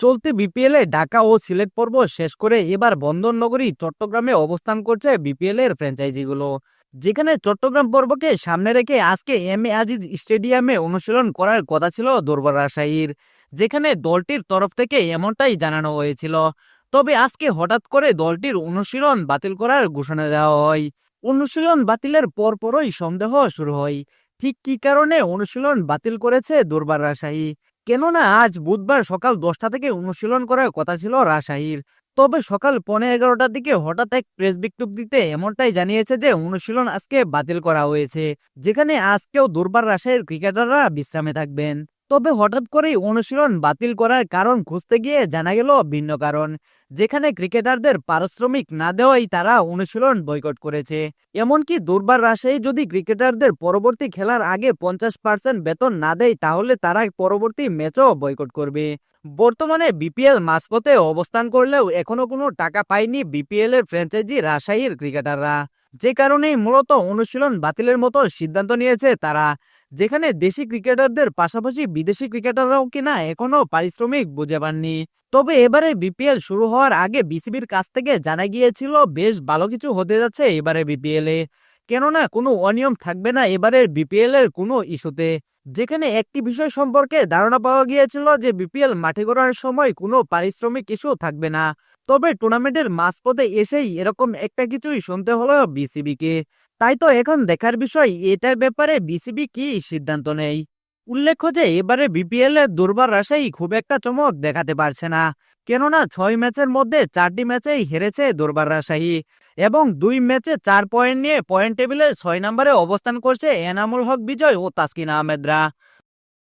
চলতি বিপিএলে ঢাকা ও সিলেট পর্ব শেষ করে এবার বন্দর নগরী চট্টগ্রামে অবস্থান করছে বিপিএল এর ফ্র্যাঞ্চাইজিগুলো যেখানে চট্টগ্রাম পর্বকে সামনে রেখে আজকে এম এ আজিজ স্টেডিয়ামে অনুশীলন করার কথা ছিল দুর্বার রাজশাহীর, যেখানে দলটির তরফ থেকে এমনটাই জানানো হয়েছিল। তবে আজকে হঠাৎ করে দলটির অনুশীলন বাতিল করার ঘোষণা দেওয়া হয়। অনুশীলন বাতিলের পরপরই সন্দেহ শুরু হয়। ঠিক কী কারণে অনুশীলন বাতিল করেছে দুর্বার রাজশাহী? কেননা আজ বুধবার সকাল দশটা থেকে অনুশীলন করার কথা ছিল রাজশাহীর। তবে সকাল পৌনে এগারোটার দিকে হঠাৎ এক প্রেস বিজ্ঞপ্তিতে এমনটাই জানিয়েছে যে অনুশীলন আজকে বাতিল করা হয়েছে, যেখানে আজকেও দুর্বার রাজশাহীর ক্রিকেটাররা বিশ্রামে থাকবেন। তবে হঠাৎ করেই অনুশীলন বাতিল করার কারণ খুঁজতে গিয়ে জানা গেল ভিন্ন কারণ। যেখানে ক্রিকেটারদের পারিশ্রমিক না দেওয়াই তারা অনুশীলন বয়কট করেছে। এমনকি দুর্বার রাজশাহী যদি ক্রিকেটারদের পরবর্তী খেলার আগে পঞ্চাশ পার্সেন্ট বেতন না দেয়, তাহলে তারা পরবর্তী ম্যাচও বয়কট করবে। বর্তমানে বিপিএল মাঝপথে অবস্থান করলেও এখনও কোনো টাকা পায়নি বিপিএল এর ফ্র্যাঞ্চাইজি রাজশাহীর ক্রিকেটাররা। যে কারণেই মূলত অনুশীলন বাতিলের মতো সিদ্ধান্ত নিয়েছে তারা। যেখানে দেশি ক্রিকেটারদের পাশাপাশি বিদেশি ক্রিকেটাররাও কিনা এখনও পারিশ্রমিক বুঝে পাননি। তবে এবারে বিপিএল শুরু হওয়ার আগে বিসিবির কাছ থেকে জানা গিয়েছিল, বেশ ভালো কিছু হতে যাচ্ছে এবারে বিপিএল। কেননা কোনো অনিয়ম থাকবে না এবারের বিপিএল এর কোনো ইস্যুতে। যেখানে একটি বিষয় সম্পর্কে ধারণা পাওয়া গিয়েছিল যে বিপিএল মাঠে গড়ার সময় কোনো পারিশ্রমিক ইস্যু থাকবে না। তবে টুর্নামেন্টের মাঝপথে এসেই এরকম একটা কিছুই শুনতে হলো বিসিবিকে তাই তো এখন দেখার বিষয়, এটার ব্যাপারে বিসিবি কি সিদ্ধান্ত নেই উল্লেখ্য যে এবারে বিপিএল এর দুর্বার রাশাই খুব একটা চমক দেখাতে পারছে না। কেননা ছয় ম্যাচের মধ্যে চারটি ম্যাচেই হেরেছে দুর্বার রাশাহী এবং দুই ম্যাচে চার পয়েন্ট নিয়ে পয়েন্ট টেবিলে ছয় নম্বরে অবস্থান করছে এনামুল হক বিজয় ও তাসকিন আহমেদরা।